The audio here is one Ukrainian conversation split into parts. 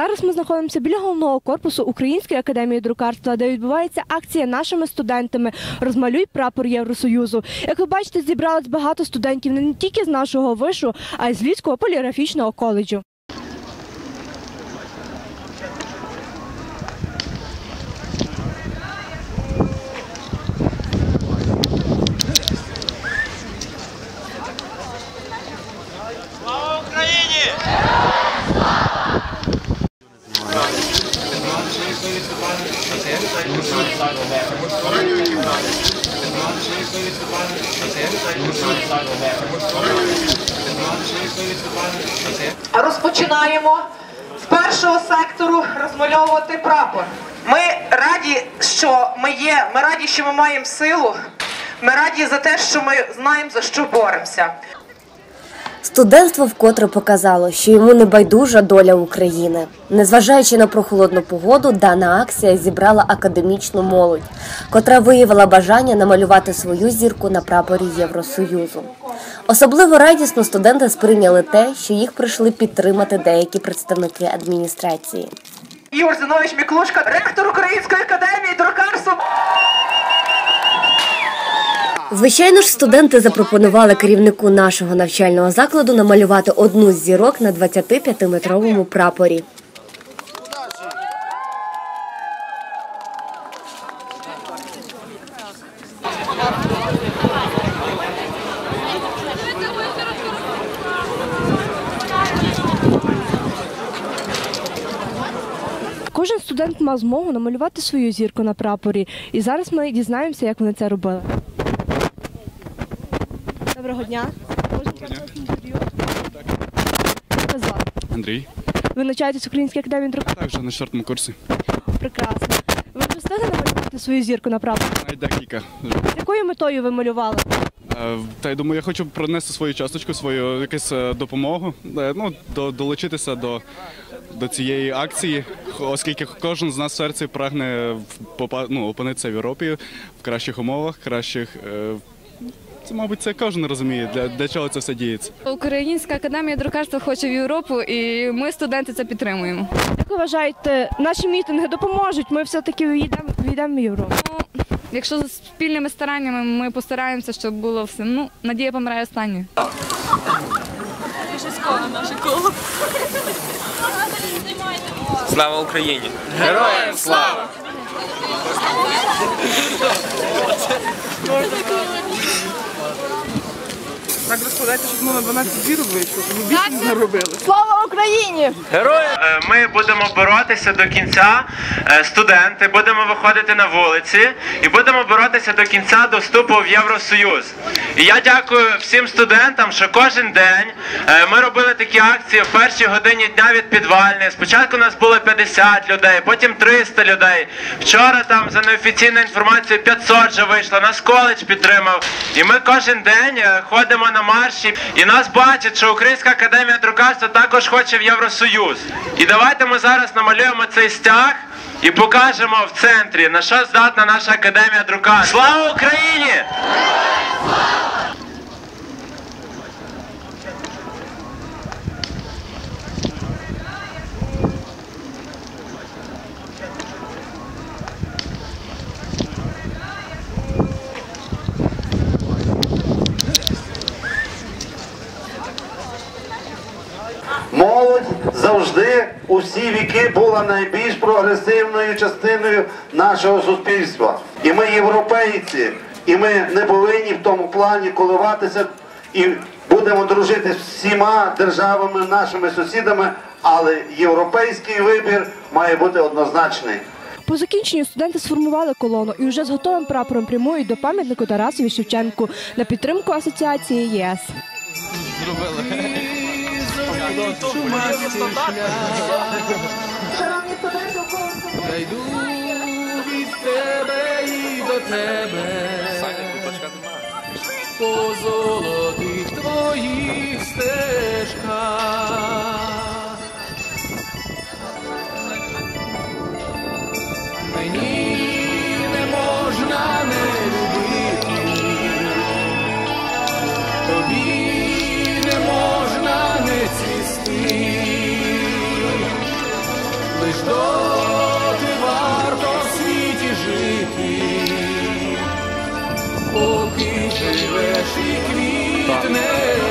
зараз ми знаходимося біля головного корпусу Української академії друкарства, де відбувається акція нашими студентами Розмалюй прапор Євросоюзу. Як ви бачите, зібралось багато студентів не тільки з нашого вишу, а й з Львівського поліграфічного коледжу. Слава Україні! Розпочинаємо з першого сектору розмальовувати прапор. Ми раді, що ми є. Ми раді, що ми маємо силу. Ми раді за те, що ми знаємо за що боремося. Студентство вкотре показало, що йому не байдужа доля України. Незважаючи на прохолодну погоду, дана акція зібрала академічну молодь, котра виявила бажання намалювати свою зірку на прапорі Євросоюзу. Особливо радісно студенти сприйняли те, що їх прийшли підтримати деякі представники адміністрації. Ігор Зинович Міклушка, ректор Української академії друкарства. Звичайно ж, студенти запропонували керівнику нашого навчального закладу намалювати одну з зірок на 25-метровому прапорі. Кожен студент мав змогу намалювати свою зірку на прапорі. І зараз ми дізнаємося, як вони це робили. Доброго дня. Можна інтерв'ю? Як вас звати? Андрій, Ви навчаєтесь в Українській академії друкарства? так вже на четвертому курсі. Прекрасно. Ви вже встигли намалювати свою зірку на? Навіть декілька. З якою метою ви малювали? Е, Та я думаю, я хочу принести свою часточку, свою якусь е, допомогу, е, ну, до, долучитися до, до цієї акції, оскільки кожен з нас в серці прагне в- попа- ну, опинитися в Європі в кращих умовах, кращих. е, Це, мабуть, це кожен розуміє, для, для чого це все діється. Українська академія друкарства хоче в Європу, і ми, студенти, це підтримуємо. Як ви вважаєте, наші мітинги допоможуть? Ми все-таки війдемо, війдемо в Європу. Ну, якщо з спільними стараннями ми постараємося, щоб було все. Ну, надія помирає останньою. Слава Україні! Героям слава! Так розкладайте, щоб ми на 12 зірок вийшли, щоб ви більше не робили. Слава Україні! Героям! Е, Ми будемо боротися до кінця. е, Студенти будемо виходити на вулиці і будемо боротися до кінця до вступу в Євросоюз. І я дякую всім студентам, що кожен день е, ми робили такі акції в першій годині дня від підвальної. Спочатку у нас було 50 людей, потім 300 людей. Вчора там за неофіційною інформацією 500 вже вийшло. Нас коледж підтримав. І ми кожен день ходимо на марші, і нас бачать, що Українська академія друкарства також хоче в Євросоюз. І давайте ми зараз намалюємо цей стяг і покажемо в центрі, на що здатна наша академія друкарства. Слава Україні! Молодь завжди у всі віки була найбільш прогресивною частиною нашого суспільства. І ми європейці, і ми не повинні в тому плані коливатися і будемо дружити з всіма державами, нашими сусідами, але європейський вибір має бути однозначний. По закінченню студенти сформували колону і вже з готовим прапором прямують до пам'ятнику Тарасові Шевченку на підтримку асоціації ЄС. Шановні Я йду від тебе і до тебе. По золотих твоїх стежках. лиш доти варто в світі жити, поки живеш і квітнеш.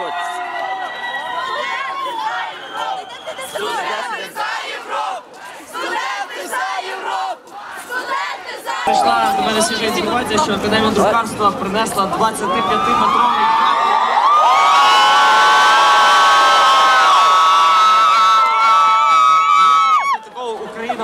хочеться. За Європу! Прийшла до мене свіжа інформація, що Академія друкарства принесла 25-метровий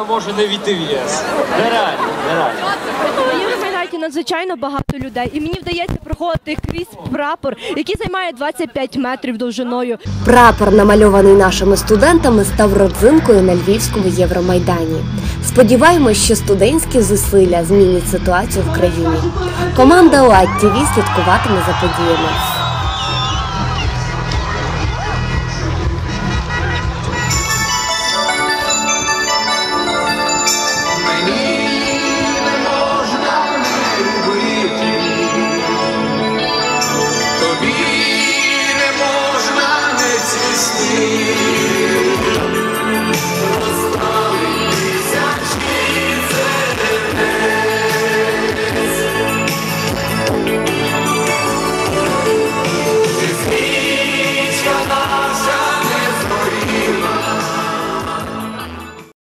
Може не війти в ЄС. Нереально, нереально. Майдані надзвичайно багато людей, і мені вдається проходити крізь прапор, який займає 25 метрів довжиною. Прапор, намальований нашими студентами, став родзинкою на львівському Євромайдані. Сподіваємось, що студентські зусилля змінять ситуацію в країні. Команда УАД ТВ слідкуватиме за подіями.